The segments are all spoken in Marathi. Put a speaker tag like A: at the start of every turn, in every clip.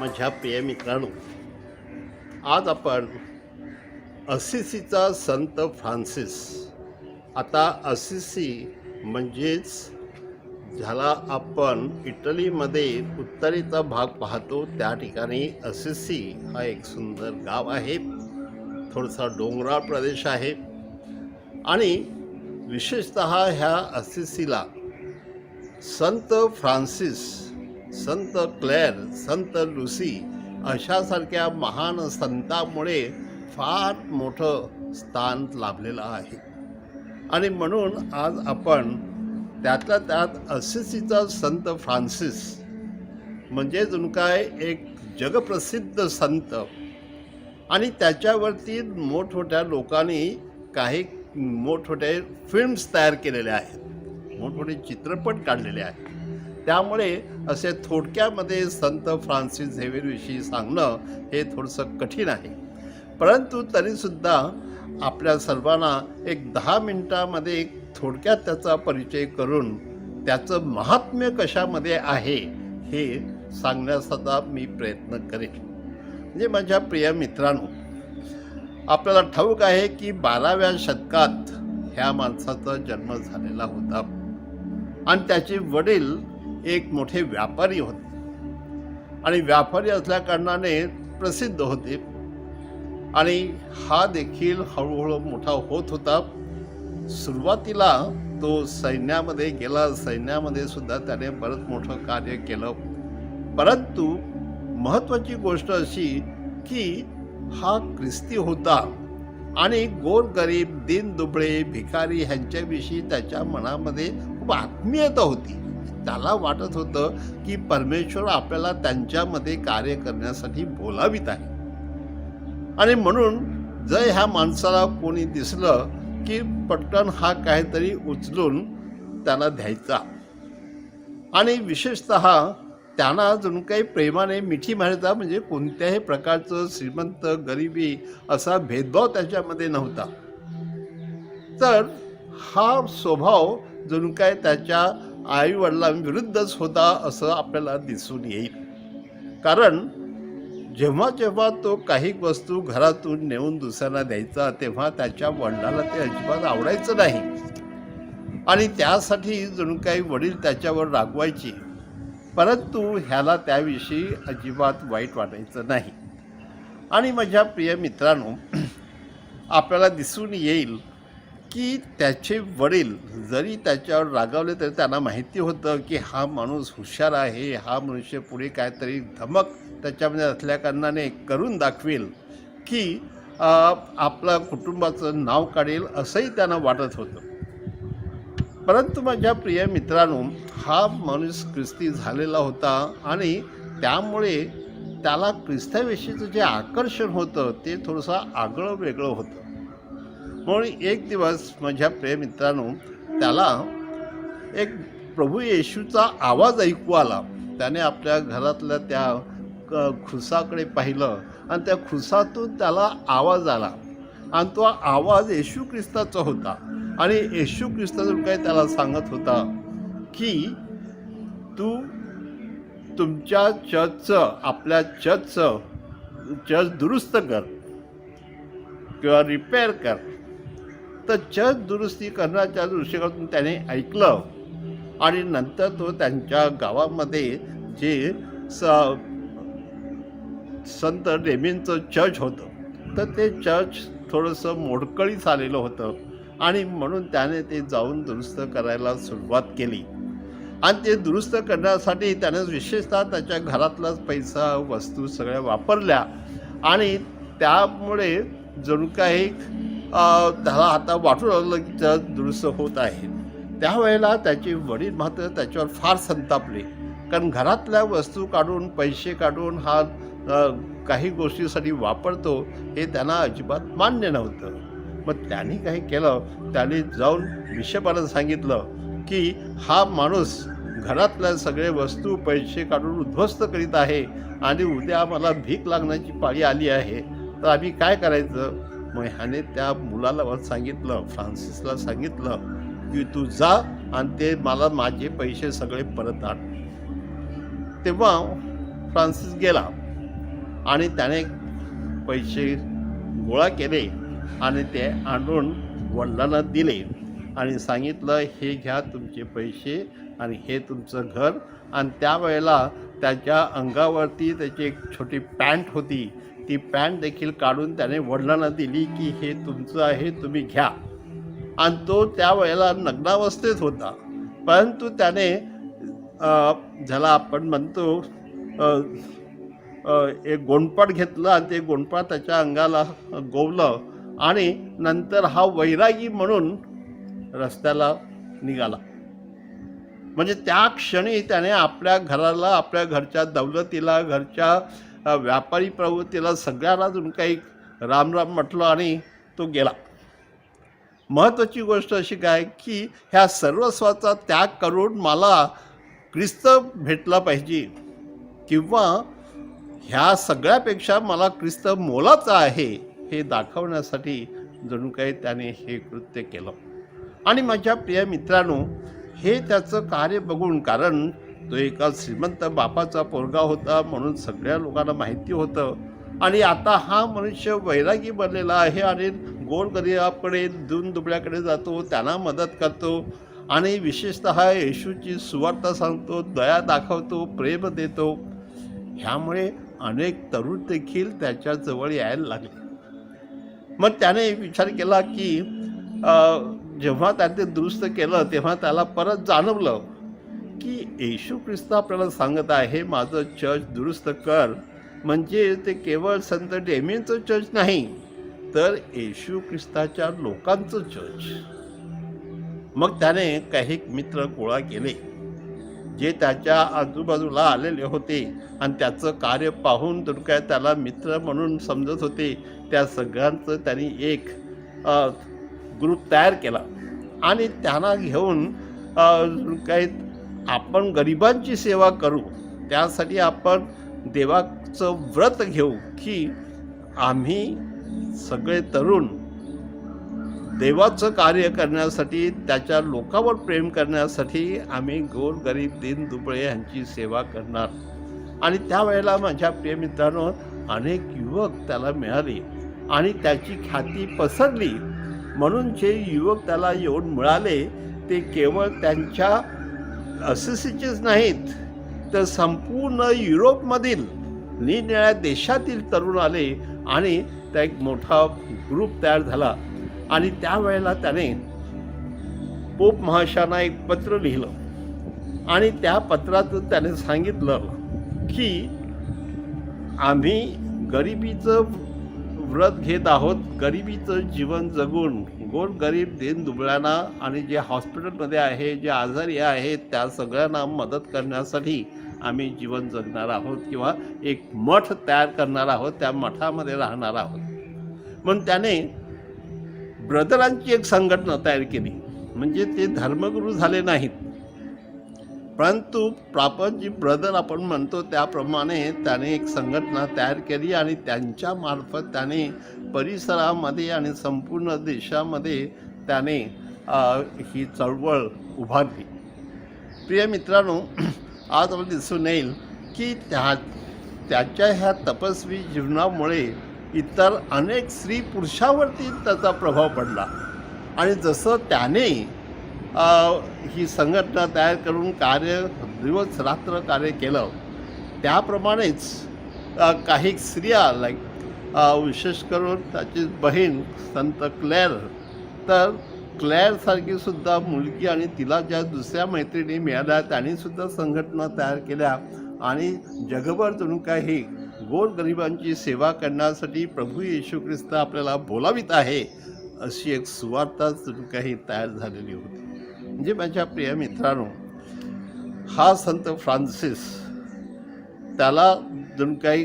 A: माझ्या प्रिय मित्रांनो आज आपण असिसीचा संत फ्रान्सिस. आता असिसी म्हणजेच झाला आपण इटलीमध्ये उत्तरेचा भाग पाहतो त्या ठिकाणी असिसी हा एक सुंदर गाव आहे. थोडासा डोंगराळ प्रदेश आहे. आणि विशेषत ह्या असिसीला संत फ्रान्सिस संत क्लेअर संत लुसी अशासारख्या महान संतांमुळे फार मोठं स्थान लाभलेलं आहे. आणि म्हणून आज आपण त्यातल्या त्यात असिसीचा संत फ्रान्सिस म्हणजे जणू काय एक जगप्रसिद्ध संत आणि त्याच्यावरती मोठमोठ्या लोकांनी काही मोठमोठे फिल्म्स तयार केलेले आहेत. मोठमोठे चित्रपट काढलेले आहेत. त्यामुळे असे थोडक्यामध्ये संत फ्रान्सिस झेवियरविषयी सांगणं हे थोडंसं कठीण आहे. परंतु तरीसुद्धा आपल्या सर्वांना एक दहा मिनटामध्ये एक थोडक्यात त्याचा परिचय करून त्याचं महात्म्य कशामध्ये आहे हे सांगण्याचा मी प्रयत्न करेन. म्हणजे माझ्या प्रिय मित्रांनो आपल्याला ठाऊक आहे की बाराव्या शतकात ह्या माणसाचा जन्म झालेला होता. आणि त्याचे वडील एक मोठे व्यापारी होते. आणि व्यापारी असल्याकारणाने प्रसिद्ध होते. आणि हा देखील हळूहळू मोठा होत होता. सुरुवातीला तो सैन्यामध्ये गेला. सैन्यामध्ये सुद्धा त्याने बरंच मोठं कार्य केलं. परंतु महत्त्वाची गोष्ट अशी की हा ख्रिस्ती होता आणि गोरगरीब दिनदुबळे भिकारी ह्यांच्याविषयी त्याच्या मनामध्ये खूप आत्मीयता होती. त्याला वाटत होतं की परमेश्वर आपल्याला त्यांच्यामध्ये कार्य करण्यासाठी बोलावीत आहे. आणि म्हणून जर ह्या माणसाला कोणी दिसलं की पटकन हा काहीतरी उचलून त्याला द्यायचा. आणि विशेषत त्यांना जणू काही प्रेमाने मिठी मारायचा म्हणजे कोणत्याही प्रकारचं श्रीमंत गरिबी असा भेदभाव त्याच्यामध्ये नव्हता. तर हा स्वभाव जणू काय त्याच्या आईवडिलांविरुद्धच होता असं आपल्याला दिसून येईल. कारण जेव्हा जेव्हा तो काही वस्तू घरातून नेऊन दुसऱ्यांना द्यायचा तेव्हा त्याच्या वडिलाला ते अजिबात आवडायचं नाही. आणि त्यासाठी जणू काही वडील त्याच्यावर रागवायची. परंतु ह्याला त्याविषयी अजिबात वाईट वाटायचं नाही. आणि माझ्या प्रिय मित्रांनो आपल्याला दिसून येईल की त्याचे वडील जरी त्याच्यावर रागावले तरी त्यांना माहिती होतं की हा माणूस हुशार आहे हा मनुष्य पुढे काहीतरी धमक त्याच्यामध्ये असल्याकारणाने करून दाखवेल की आपलं कुटुंबाचं नाव काढेल असंही त्यांना वाटत होतं. परंतु माझ्या प्रिय मित्रांनो हा माणूस ख्रिस्ती झालेला होता आणि त्यामुळे त्याला ख्रिस्ताविषयीचं जे आकर्षण होतं ते थोडंसं आगळं वेगळं होतं. म्हणून एक दिवस माझ्या प्रेमित्रांनो त्याला एक प्रभू येशूचा आवाज ऐकू आला. त्याने आपल्या घरातल्या त्या क खुसाकडे पाहिलं आणि त्या खुसातून त्याला आवाज आला. आणि तो आवाज येशू ख्रिस्ताचा होता. आणि येशू ख्रिस्ताचं काही त्याला सांगत होता की तू तुमच्या चर्चचं आपल्या चर्चचं चर्च दुरुस्त कर किंवा रिपेअर कर. तर चर्च दुरुस्ती करण्याच्या दृष्टिकोनातून त्याने ऐकलं. आणि नंतर तो त्यांच्या गावामध्ये जे स संत डेमींचं चर्च होतं तर ते चर्च थोडंसं मोडकळीस आलेलं होतं. आणि म्हणून त्याने ते जाऊन दुरुस्त करायला सुरुवात केली. आणि ते दुरुस्त करण्यासाठी त्याने विशेषतः त्याच्या घरातलाच पैसा वस्तू सगळ्या वापरल्या. आणि त्यामुळे जणू काही त्याला आता वाटू लागलं की चर्च दुरुस्त होत आहे. त्यावेळेला त्याचे वडील मात्र त्याच्यावर फार संतापले. कारण घरातल्या वस्तू काढून पैसे काढून हा काही गोष्टीसाठी वापरतो हे त्यांना अजिबात मान्य नव्हतं. मग त्यांनी काही केलं त्याने जाऊन बिशपाला सांगितलं की हा माणूस घरातल्या सगळे वस्तू पैसे काढून उद्ध्वस्त करीत आहे आणि उद्या मला भीक लागण्याची पाळी आली आहे. तर आम्ही काय करायचं? मग ह्याने त्या मुलाला सांगितलं फ्रान्सिसला सांगितलं की तू जा आणि ते मला माझे पैसे सगळे परत आण. तेव्हा फ्रान्सिस गेला आणि त्याने पैसे गोळा केले आणि ते आणून वडिलांना दिले आणि सांगितलं हे घ्या तुमचे पैसे आणि हे तुमचं घर. आणि त्यावेळेला त्याच्या अंगावरती त्याची एक छोटी पॅन्ट होती. ती पॅन्ट देखील काढून त्याने वडिलांना दिली की हे तुमचं आहे तुम्ही घ्या. आणि तो त्यावेळेला नग्नावस्थेत होता. परंतु त्याने ज्याला आपण म्हणतो एक गोंडपाट घेतलं आणि ते गोंडपाट त्याच्या अंगाला गोवलं आणि नंतर हा वैरागी म्हणून रस्त्याला निघाला. म्हणजे त्या क्षणी त्याने आपल्या घराला आपल्या घरच्या दौलतीला घरच्या व्यापारी प्रवृत्तीला सगळ्यांना जणू काही राम राम म्हटलं आणि तो गेला. महत्त्वाची गोष्ट अशी काय की ह्या सर्वस्वाचा त्याग करून मला ख्रिस्त भेटला पाहिजे किंवा ह्या सगळ्यापेक्षा मला ख्रिस्त मोलाचा आहे हे दाखवण्यासाठी जणू काही त्याने हे कृत्य केलं. आणि माझ्या प्रिय मित्रांनो हे त्याचं कार्य बघून कारण तो एका श्रीमंत बापाचा पोरगा होता म्हणून सगळ्या लोकांना माहिती होतं. आणि आता हा मनुष्य वैरागी बनलेला आहे आणि गोरगरिबाकडे दून दुबळ्याकडे जातो त्यांना मदत करतो. आणि विशेषतः येशूची सुवार्ता सांगतो दया दाखवतो प्रेम देतो. ह्यामुळे अनेक तरुण देखील त्याच्याजवळ यायला लागले. मग त्याने विचार केला की जेव्हा त्याने दुरुस्त केलं तेव्हा त्याला परत जाणवलं. की येशू ख्रिस्त आपल्याला सांगत आहे माझं चर्च दुरुस्त कर. म्हणजे ते केवळ संत डेमींचं चर्च नाही तर येशू ख्रिस्ताच्या लोकांचं चर्च. मग त्याने काही मित्र गोळा केले जे त्याच्या आजूबाजूला आलेले होते आणि त्याचं कार्य पाहून तर काय त्याला मित्र म्हणून समजत होते. त्या सगळ्यांचं त्यांनी एक ग्रुप तयार केला. आणि त्यांना घेऊन काही आपण गरिबांची सेवा करू त्यासाठी आपण देवाचं व्रत घेऊ की आम्ही सगळे तरुण देवाचं कार्य करण्यासाठी त्याच्या लोकांवर प्रेम करण्यासाठी आम्ही गोर गरीब दीन दुबळे यांची सेवा करणार. आणि त्यावेळेला माझ्या प्रिय अनेक युवक त्याला मिळाले आणि त्याची ख्याती पसरली. म्हणून जे युवक त्याला येऊन मिळाले ते केवळ त्यांच्या असिसीचेच नाहीत तर संपूर्ण युरोपमधील निरनिळ्या देशातील तरुण आले आणि त्या एक मोठा ग्रुप तयार झाला. आणि त्यावेळेला त्याने पोप महाशांना एक पत्र लिहिलं. आणि त्या पत्रात त्याने सांगितलं की आम्ही गरिबीचं व्रत घेत आहोत गरिबीचं जीवन जगून गोरगरीब दिन दुबळ्यांना आणि जे हॉस्पिटलमध्ये आहे जे आजारी आहेत त्या सगळ्यांना मदत करण्यासाठी आम्ही जीवन जगणार आहोत किंवा एक मठ तयार करणार आहोत त्या मठामध्ये राहणार आहोत. म्हणून त्याने ब्रदरांची एक संघटना तयार केली. म्हणजे ते धर्मगुरू झाले नाहीत. परंतु प्रॉपर जी ब्रदर आपण म्हणतो त्याप्रमाणे त्याने एक संघटना तयार केली आणि त्यांच्या मार्फत त्याने परिसरामध्ये आणि संपूर्ण देशामध्ये त्याने ही चळवळ उभारली. प्रिय मित्रांनो आज आपण दिसून येईल की त्या त्याच्या ह्या तपस्वी जीवनामुळे इतर अनेक स्त्री पुरुषावरती त्याचा प्रभाव पडला. आणि जसं त्याने ही संघटना तयार करून कार्य दिवस रात्र कार्य केलं. त्याप्रमाणेच काही स्त्रिया लाईक विशेष करून त्याची बहीण संत क्लॅर तर क्लॅरसारखी सुद्धा मुलगी आणि तिला ज्या दुसऱ्या मैत्रिणी मिळाल्या त्यांनीसुद्धा संघटना तयार केल्या. आणि जगभर जणू काही गोरगरिबांची सेवा करण्यासाठी प्रभू येशू ख्रिस्त आपल्याला बोलावित आहे अशी एक सुवार्ता जणू काही तयार झालेली होती. म्हणजे माझ्या प्रिय मित्रांनो हा संत फ्रान्सिस त्याला जणू काही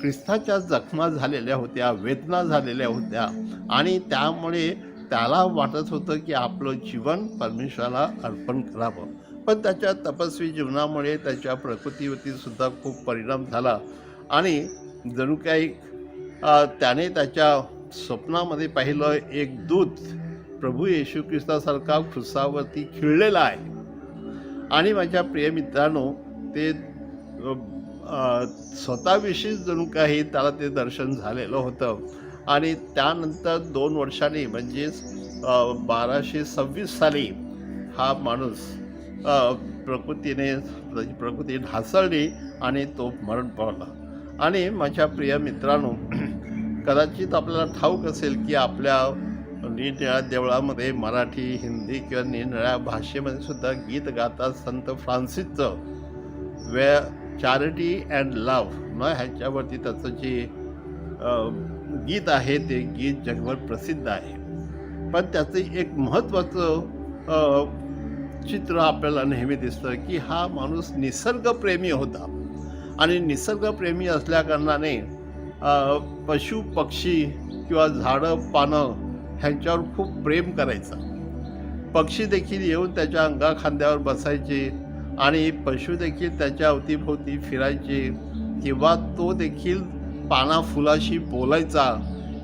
A: ख्रिस्ताच्या जखमा झालेल्या होत्या वेदना झालेल्या होत्या आणि त्यामुळे त्याला वाटत होतं की आपलं जीवन परमेश्वराला अर्पण करावं. पण त्याच्या तपस्वी जीवनामुळे त्याच्या प्रकृतीवरती सुद्धा खूप परिणाम झाला आणि जणू काही त्याने त्याच्या स्वप्नामध्ये पाहिलं एक दूत प्रभू येशू ख्रिस्तासारखा खुसावरती खिळलेला आहे. आणि माझ्या प्रिय मित्रांनो ते स्वतःविषयीच जणू काही त्याला ते दर्शन झालेलं होतं. आणि त्यानंतर दोन वर्षांनी म्हणजेच बाराशे सव्वीस साली हा माणूस प्रकृतीने प्रकृती ढासळली आणि तो मरण पावला. आणि माझ्या प्रिय मित्रांनो कदाचित आपल्याला ठाऊक असेल की आपल्या निरनिळ्या देवळामध्ये मराठी हिंदी किंवा निरनिळ्या भाषेमध्ये सुद्धा गीत गातात संत फ्रान्सिसचं वे चॅरिटी अँड लव्ह न ह्याच्यावरती त्याचं जे गीत आहे ते गीत जगभर प्रसिद्ध आहे. पण त्याचं एक महत्त्वाचं चित्र आपल्याला नेहमी दिसतं की हा माणूस निसर्गप्रेमी होता. आणि निसर्गप्रेमी असल्याकारणाने पशु पक्षी किंवा झाडं पानं ह्यांच्यावर खूप प्रेम करायचा. पक्षी देखील येऊन त्याच्या अंगा खांद्यावर बसायचे आणि पशु देखील त्याच्या अवतीभोवती फिरायचे. किंवा तो देखील पाना फुलाशी बोलायचा.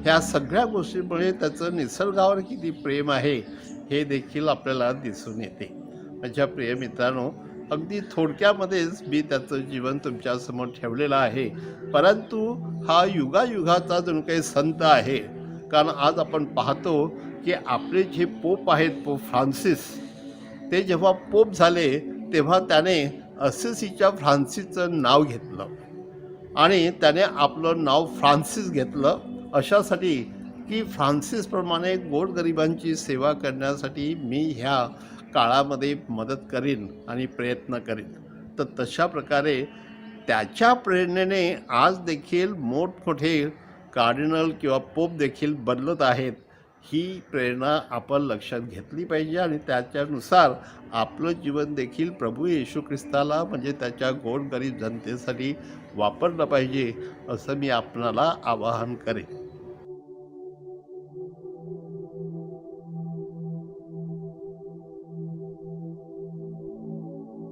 A: ह्या सगळ्या गोष्टीमुळे त्याचं निसर्गावर किती प्रेम आहे हे देखील आपल्याला दिसून येते. माझ्या प्रिय मित्रांनो अगदी थोडक्यामध्येच मी त्याचं जीवन तुमच्यासमोर ठेवलेलं आहे. परंतु हा युगायुगाचा जणू काही संत आहे कारण आज आपण पाहतो की आपले जे पोप आहेत पोप फ्रान्सिस ते जेव्हा पोप झाले तेव्हा त्याने असेसीच्या फ्रान्सिसचं नाव घेतलं. आणि त्याने आपलं नाव फ्रान्सिस घेतलं. अशासाठी की फ्रान्सिसप्रमाणे गोरगरिबांची सेवा करण्यासाठी मी ह्या काळामध्ये मदत करीन आणि प्रयत्न करीन. तर तशा प्रकारे त्याच्या प्रेरणेने आज देखील मोठमोठे कार्डिनल किंवा पोप देखील बदलत आहेत ही प्रेरणा आपण लक्षात घेतली पाहिजे आणि त्याच्यानुसार आपलं जीवन देखील प्रभू येशू ख्रिस्ताला म्हणजे त्याच्या गोरगरीब जनतेसाठी वापरलं पाहिजे असं मी आपणाला आवाहन करेन.